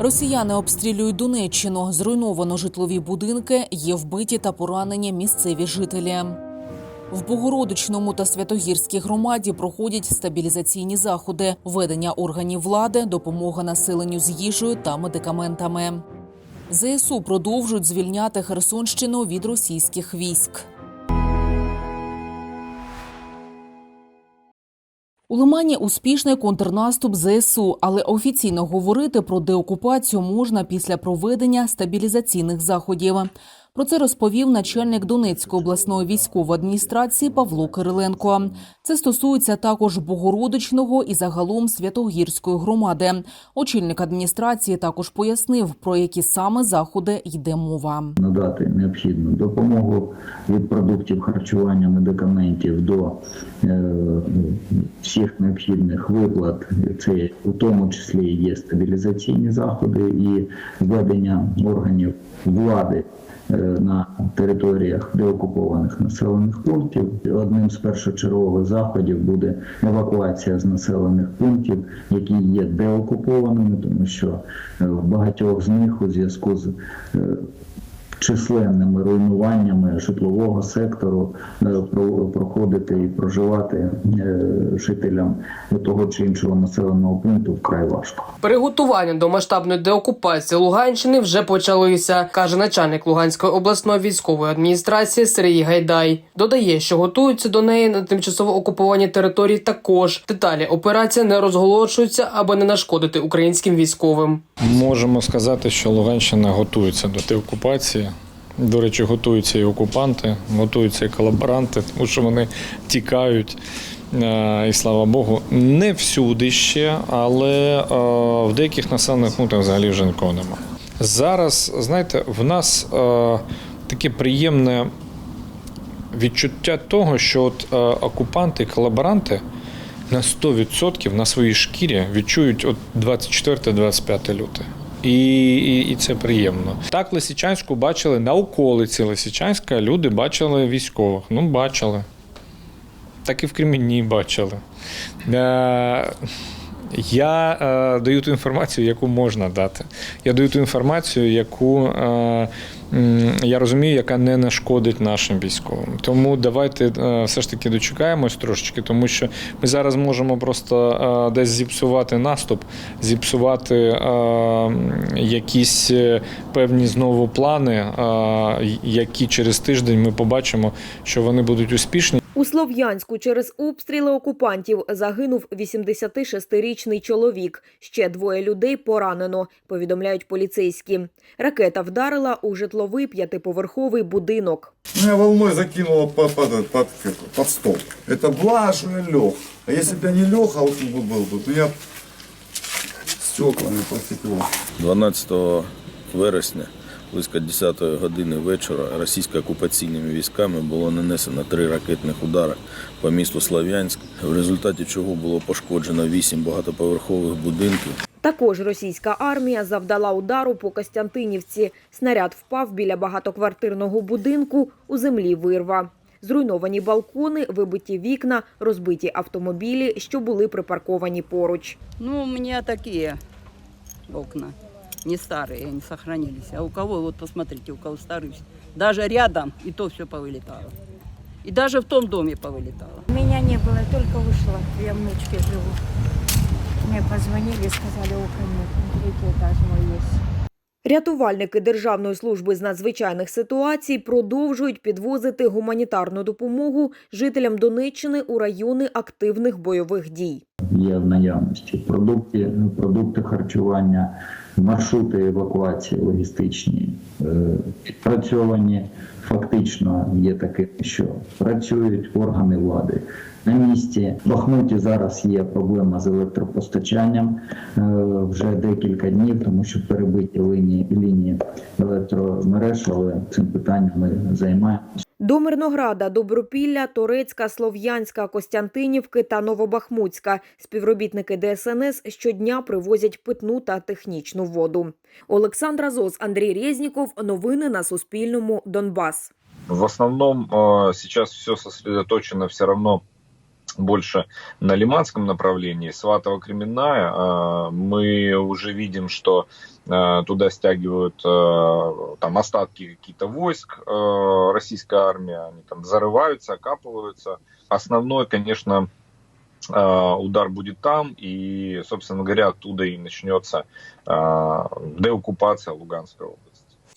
Росіяни обстрілюють Донеччину. Зруйновано житлові будинки, є вбиті та поранені місцеві жителі. В Богородичному та Святогірській громаді проходять стабілізаційні заходи, ведення органів влади, допомога населенню з їжею та медикаментами. ЗСУ продовжують звільняти Херсонщину від російських військ. У Лимані успішний контрнаступ ЗСУ, але офіційно говорити про деокупацію можна після проведення стабілізаційних заходів. Про це розповів начальник Донецької обласної військової адміністрації Павло Кириленко. Це стосується також Богородичного і загалом Святогірської громади. Очільник адміністрації також пояснив, про які саме заходи йде мова. надати необхідну допомогу від продуктів харчування, медикаментів до е, всіх необхідних виплат. Це у тому числі є стабілізаційні заходи і введення органів влади. Е, На територіях деокупованих населених пунктів. Одним з першочергових заходів буде евакуація з населених пунктів, які є деокупованими, тому що е, в багатьох з них у зв'язку з е, численними руйнуваннями житлового сектору е, про- проходити і проживати е, жителям того чи іншого населеного пункту вкрай важко. Переготування до масштабної деокупації Луганщини вже почалися, каже начальник Луганської обласної військової адміністрації Сергій Гайдай. Додає, що готуються до неї на тимчасово окуповані території. Також деталі операції не розголошуються, аби не нашкодити українським військовим. Можемо сказати, що Луганщина готується до деокупації. До речі, готуються і окупанти, готуються і колаборанти, тому що вони тікають. Е, І слава Богу, не всюди ще, але е, в деяких населених пунктах взагалі вже нікого нема. Зараз, знаєте, в нас е, таке приємне відчуття того, що от окупанти і колаборанти на 100% на своїй шкірі відчують от 24-25 люте. І, і, і це приємно. Так Лисичанську бачили на околиці Лисичанська. Люди бачили військових. Ну, бачили. Так і в Кремінні бачили. Я е, даю ту інформацію, яку можна дати. Я даю ту інформацію, яку е, я розумію, яка не нашкодить нашим військовим. Тому давайте е, все ж таки дочекаємось трошечки, тому що ми зараз можемо просто е, десь зіпсувати наступ, зіпсувати е, якісь е, певні знову плани, е, які через тиждень ми побачимо, що вони будуть успішні. У Слов'янську через обстріли окупантів загинув 86-річний чоловік. Ще двоє людей поранено, повідомляють поліцейські. Ракета вдарила у житловий п'ятиповерховий будинок. Меня волной закинуло под, под, под, под, под стол. Это благо, что я лег. А если бы я не лег, а вот бы был бы, меня стеклами посекло. 12 вересня близько 10 години вечора російсько-окупаційними військами було нанесено три ракетних удари по місту Слов'янськ, в результаті чого було пошкоджено вісім багатоповерхових будинків. Також російська армія завдала удару по Костянтинівці. Снаряд впав біля багатоквартирного будинку у землі вирва. Зруйновані балкони, вибиті вікна, розбиті автомобілі, що були припарковані поруч. Ну, у меня такие окна Не старые, не сохранились. А у кого, вот посмотрите, у кого старые. Даже рядом, и то все повылетало. И даже в том доме повылетало. Меня не было, я только вышла. Я в внучке живу. Мне позвонили, сказали, окон нет, ну, третий этаж мой есть. Рятувальники Державної служби з надзвичайних ситуацій продовжують підвозити гуманітарну допомогу жителям Донеччини у райони активних бойових дій. Є в наявності продукти, продукти харчування, маршрути евакуації логістичні е, відпрацьовані. Фактично є таке, що працюють органи влади на місці. В Бахмуті зараз є проблема з електропостачанням е, вже декілька днів, тому що перебиті лінії лінії електромереж, але цим питанням ми займаємося. До Мирнограда, Добропілля, Торецька, Слов'янська, Костянтинівки та Новобахмутська співробітники ДСНС щодня привозять питну та технічну воду. Олександра Зос, Андрій Резніков. Новини на Суспільному. Донбас. В основном зараз сейчас все сосредоточено все равно больше на Лиманском направлении, Сватово-Кременная, э, мы уже видим, что э, туда стягивают э, там остатки какие-то войск российской армии, они там зарываются, окапываются. Основной, конечно, удар будет там, и, собственно говоря, оттуда и начнется деоккупация Луганской области.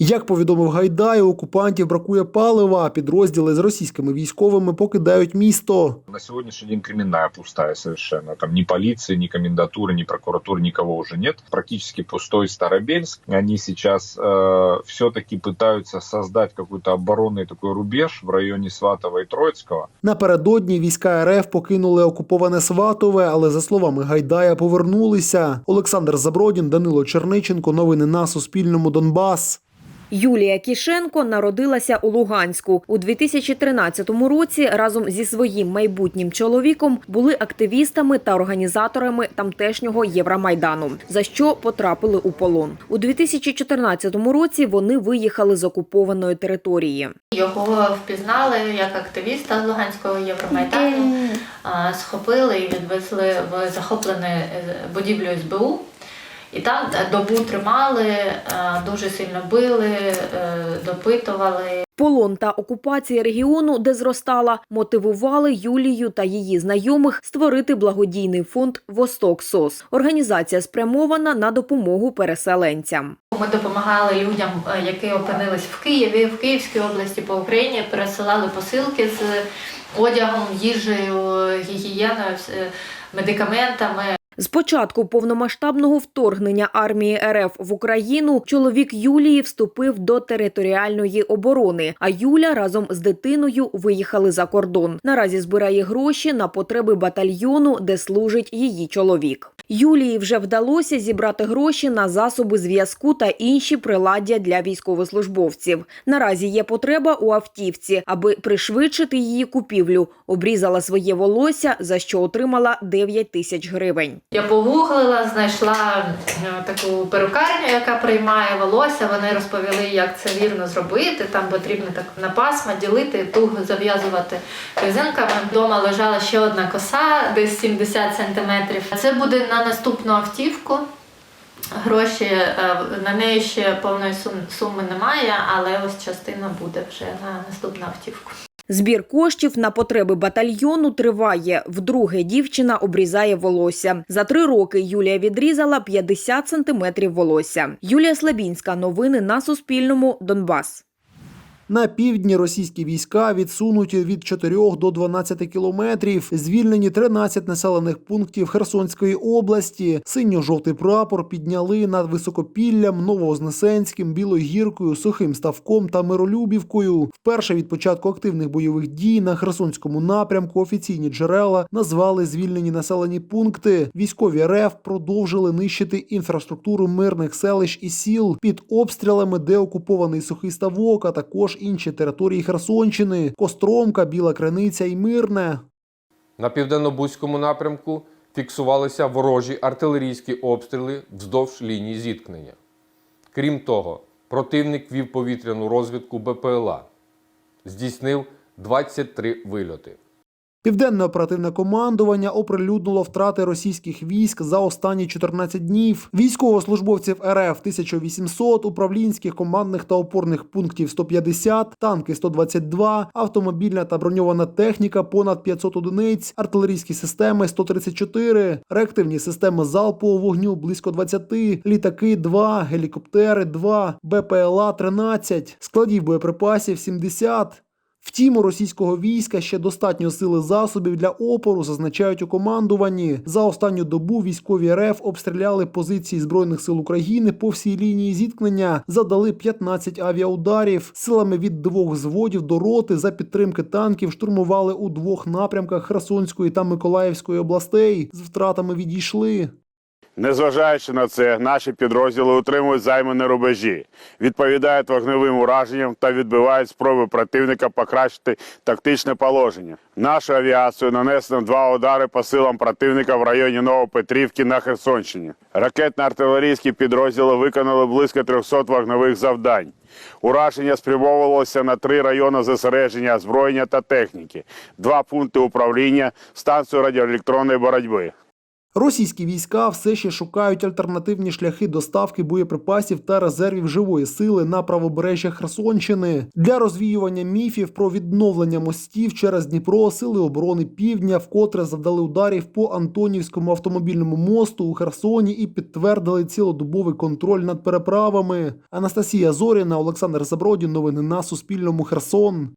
Як повідомив Гайдай, у окупантів бракує палива, а підрозділи з російськими військовими покидають місто. На сегодняшний день Кременная пустая совершенно. Там ни полиции, ни комендатуры, ни прокуратуры, никого уже нет. Практически пустой Старобельск. Они сейчас э, все-таки пытаются создать какой-то оборонный такой рубеж в районе Сватова и Троицкого. Напередодні війська РФ покинули окуповане Сватове, але за словами Гайдая повернулися. Олександр Забродін, Данило Черниченко. Новини на Суспільному. Донбас. Юлія Кішенко народилася у Луганську. У 2013 році разом зі своїм майбутнім чоловіком були активістами та організаторами тамтешнього Євромайдану, за що потрапили у полон. У 2014 році вони виїхали з окупованої території. Його впізнали як активіста з Луганського Євромайдану, схопили і відвезли в захоплену е, будівлю СБУ. І там добу тримали, е, дуже сильно били, е, допитували. Полон та окупація регіону, де зростала, мотивували Юлію та її знайомих створити благодійний фонд Восток СОС. Організація спрямована на допомогу переселенцям. Ми допомагали людям, е, які опинились в Києві, в Київській області, по Україні, пересилали посилки з одягом, їжею, гігієною, медикаментами. З початку повномасштабного вторгнення армії РФ в Україну чоловік Юлії вступив до територіальної оборони. А Юля разом з дитиною виїхали за кордон. Наразі збирає гроші на потреби батальйону, де служить її чоловік. Юлії вже вдалося зібрати гроші на засоби зв'язку та інші приладдя для військовослужбовців. Наразі є потреба у автівці, аби пришвидшити її купівлю. Обрізала своє волосся, за що отримала 9 тисяч гривень. Я погуглила, знайшла е, таку перукарню, яка приймає волосся. Вони розповіли, як це вірно зробити. Там потрібно так на пасма ділити, туго зав'язувати резинками. Вдома лежала ще одна коса, десь 70 сантиметрів. Це буде на наступну автівку. Гроші е, на неї ще повної суми немає, але ось частина буде вже на наступну автівку. Збір коштів на потреби батальйону триває. Вдруге дівчина обрізає волосся. За три роки Юлія відрізала 50 сантиметрів волосся. Юлія Слабінська. Новини на Суспільному. Донбас. На півдні російські війська відсунуті від 4 до 12 кілометрів. Звільнені 13 населених пунктів Херсонської області. Синьо-жовтий прапор підняли над Високопіллям, Новоознесенським, Білою гіркою, Сухим Ставком та Миролюбівкою. Вперше від початку активних бойових дій на Херсонському напрямку офіційні джерела назвали звільнені населені пункти. Військові РФ продовжили нищити інфраструктуру мирних селищ і сіл під обстрілами, де окупований сухий ставок, а також інші території Херсонщини, Костромка, Біла Криниця і Мирне. На південно-бузькому напрямку фіксувалися ворожі артилерійські обстріли вздовж лінії зіткнення. Крім того, противник вів повітряну розвідку БПЛА, здійснив 23 вильоти. Південне оперативне командування оприлюднило втрати російських військ за останні 14 днів. Військовослужбовців РФ 1800, управлінських командних та опорних пунктів 150, танки 122, автомобільна та броньована техніка понад 500 одиниць, артилерійські системи 134, реактивні системи залпового вогню близько 20, літаки 2, гелікоптери 2, БПЛА 13, складів боєприпасів 70. Втім, у російського війська ще достатньо сили засобів для опору, зазначають у командуванні. За останню добу військові РФ обстріляли позиції збройних сил України по всій лінії зіткнення, задали 15 авіаударів. Силами від двох зводів до роти за підтримки танків штурмували у двох напрямках Херсонської та Миколаївської областей. З втратами відійшли. Незважаючи на це, наші підрозділи утримують займані рубежі, відповідають вогневим ураженням та відбивають спроби противника покращити тактичне положення. Нашу авіацію нанесено два удари по силам противника в районі Новопетрівки на Херсонщині. Ракетно-артилерійські підрозділи виконали близько 300 вогневих завдань. Ураження спрямовувалося на три райони зосередження озброєння та техніки, два пункти управління, станцію радіоелектронної боротьби. Російські війська все ще шукають альтернативні шляхи доставки боєприпасів та резервів живої сили на правобережжя Херсонщини для розвіювання міфів про відновлення мостів через Дніпро сили оборони Півдня вкотре завдали ударів по Антонівському автомобільному мосту у Херсоні і підтвердили цілодобовий контроль над переправами. Анастасія Зоріна, Олександр Забродін. Новини на Суспільному. Херсон.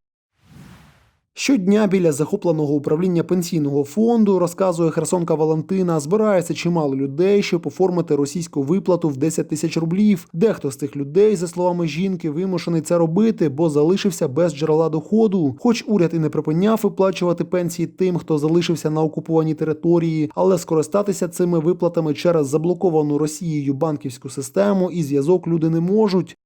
Щодня біля захопленого управління пенсійного фонду, розказує Херсонка Валентина, збирається чимало людей, щоб оформити російську виплату в 10 тисяч рублів. Дехто з цих людей, за словами жінки, вимушений це робити, бо залишився без джерела доходу. Хоч уряд і не припиняв виплачувати пенсії тим, хто залишився на окупованій території, але скористатися цими виплатами через заблоковану Росією банківську систему і зв'язок люди не можуть.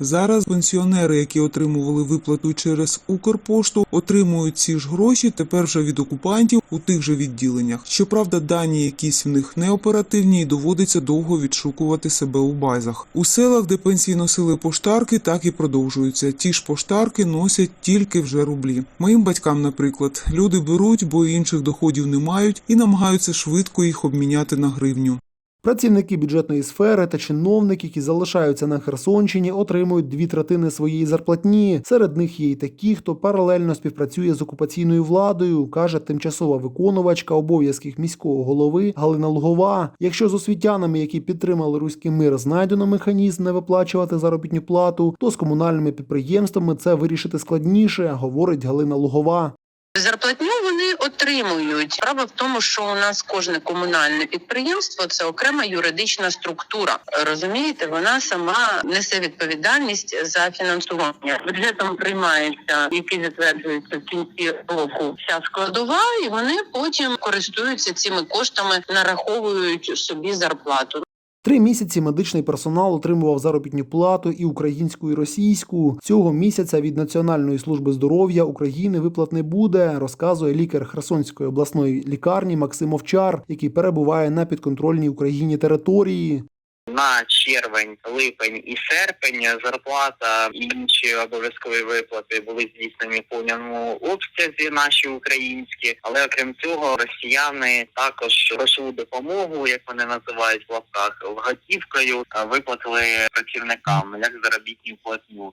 Зараз пенсіонери, які отримували виплату через Укрпошту, отримують ці ж гроші тепер вже від окупантів у тих же відділеннях. Щоправда, дані якісь в них неоперативні і доводиться довго відшукувати себе у базах. У селах, де пенсії носили поштарки, так і продовжуються. Ті ж поштарки носять тільки вже рублі. Моїм батькам, наприклад, люди беруть, бо інших доходів не мають, і намагаються швидко їх обміняти на гривню. Працівники бюджетної сфери та чиновники, які залишаються на Херсонщині, отримують дві третини своєї зарплатні. Серед них є й такі, хто паралельно співпрацює з окупаційною владою, каже тимчасова виконувачка обов'язків міського голови Галина Лугова. Якщо з освітянами, які підтримали руський мир, знайдено механізм не виплачувати заробітну плату, то з комунальними підприємствами це вирішити складніше, говорить Галина Лугова. Зарплатню вони отримують. Справа в тому, що у нас кожне комунальне підприємство це окрема юридична структура. Розумієте, вона сама несе відповідальність за фінансування. Бюджетом приймається, який затверджується в кінці року вся складова, і вони потім користуються цими коштами, нараховують собі зарплату. Три місяці медичний персонал отримував заробітну плату і українську, і російську. Цього місяця від Національної служби здоров'я України виплат не буде, розказує лікар Херсонської обласної лікарні Максим Овчар, який перебуває на підконтрольній Україні території. На червень, липень і серпень зарплата і інші обов'язкові виплати були здійснені в повному обсязі наші українські, але окрім цього, росіяни також грошову допомогу, як вони називають в лапках, готівкою виплатили працівникам як заробітну платню.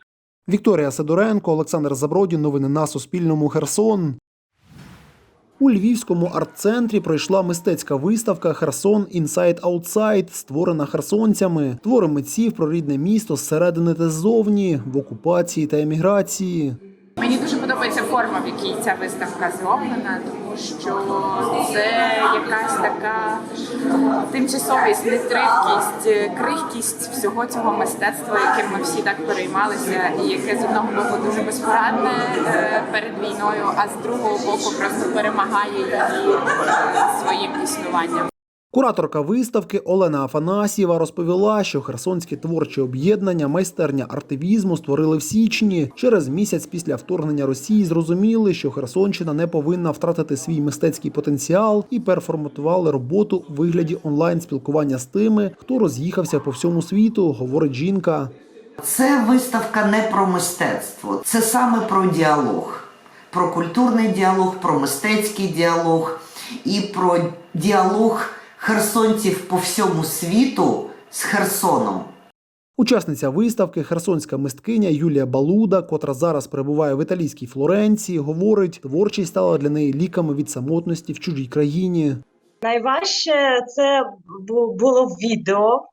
Вікторія Сидоренко, Олександр Забродін. Новини на Суспільному. Херсон. У Львівському арт-центрі пройшла мистецька виставка Херсон інсайд аутсайд, створена херсонцями. Твори митців про рідне місто зсередини та ззовні, в окупації та еміграції. Мені дуже подобається форма, в якій ця виставка зроблена, тому що це якась така тимчасовість, нетривкість, крихкість всього цього мистецтва, яким ми всі так переймалися, і яке з одного боку дуже безпорадне е, перед війною, а з другого боку просто перемагає її своїм існуванням. Кураторка виставки Олена Афанасьєва розповіла, що херсонські творчі об'єднання майстерня артивізму створили в січні. Через місяць після вторгнення Росії зрозуміли, що Херсонщина не повинна втратити свій мистецький потенціал і переформатували роботу у вигляді онлайн спілкування з тими, хто роз'їхався по всьому світу, говорить жінка. Це виставка не про мистецтво, це саме про діалог, про культурний діалог, про мистецький діалог і про діалог херсонців по всьому світу з Херсоном. Учасниця виставки, херсонська мисткиня Юлія Балуда, котра зараз перебуває в італійській Флоренції, говорить, творчість стала для неї ліками від самотності в чужій країні. Найважче це було відео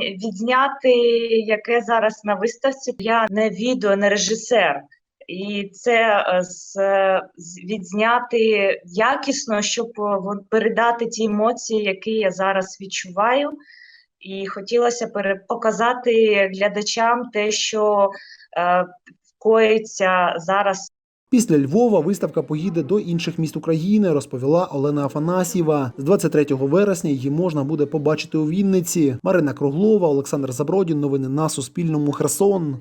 відзняти, яке зараз на виставці. Я не відео, не режисер. І це е, з, відзняти якісно, щоб е, передати ті емоції, які я зараз відчуваю. І хотілося показати глядачам те, що е, коїться зараз Після Львова виставка поїде до інших міст України, розповіла Олена Афанасьєва. З 23 вересня її можна буде побачити у Вінниці. Марина Круглова, Олександр Забродін. Новини на Суспільному. Херсон.